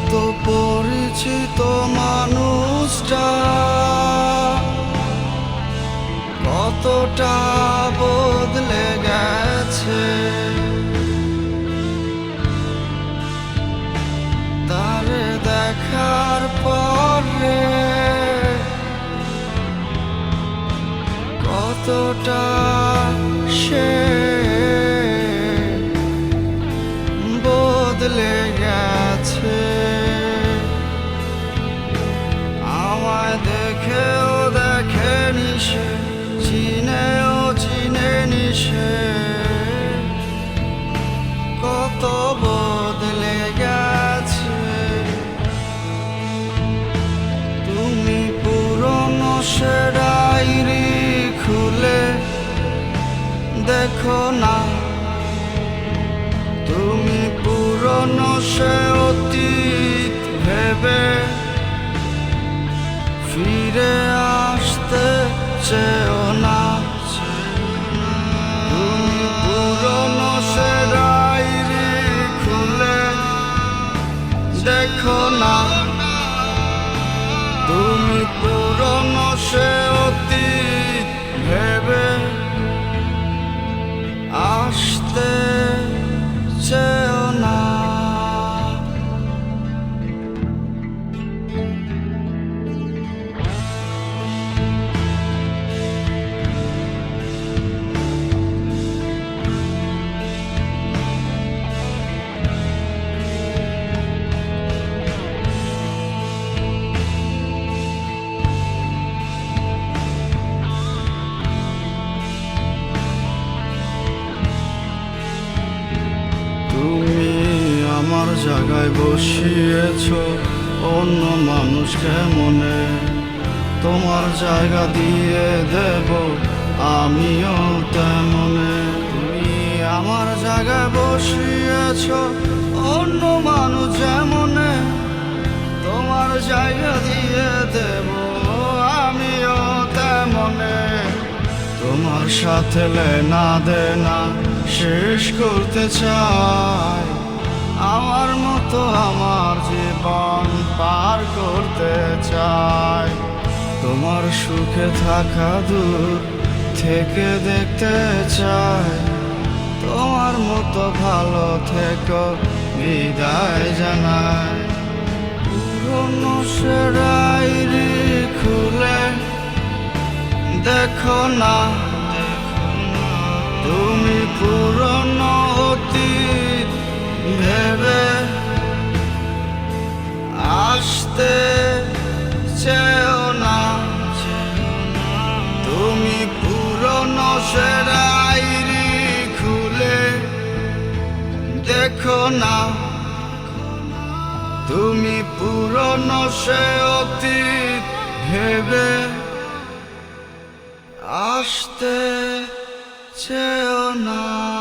এত পরিচিত মানুষটা কতটা বদলে গেছে? তারে দেখার পরে কতটা সে বদলে দেখো না। তুমি পুরনো সে অতীত ভেবে ফিরে আসতে চেও না। দেখো না। তুমি জায়গায় বসিয়েছ অন্য মানুষকে মনে তোমার জায়গা দিয়ে দেব, আমিও তেমনে। তুমি আমার জায়গায় বসিয়েছ অন্য মানুষ যেমনে। তোমার জায়গা দিয়ে দেব, আমিও তেমনে। তোমার সাথে লেনা দেনা শেষ করতে চাই। আমার মতো আমার জীবন পার করতে চাই। তোমার সুখে থাকা দূর থেকে দেখতে চাই। তোমার মতো ভালো থেকো, বিদায় জানাই। পুরনো খুলে দেখো না। তুমি পুরনো পুরনো আইরি খুলে দেখো না। তুমি পুরনো সে অতীত ভেবে আসতে চেও না।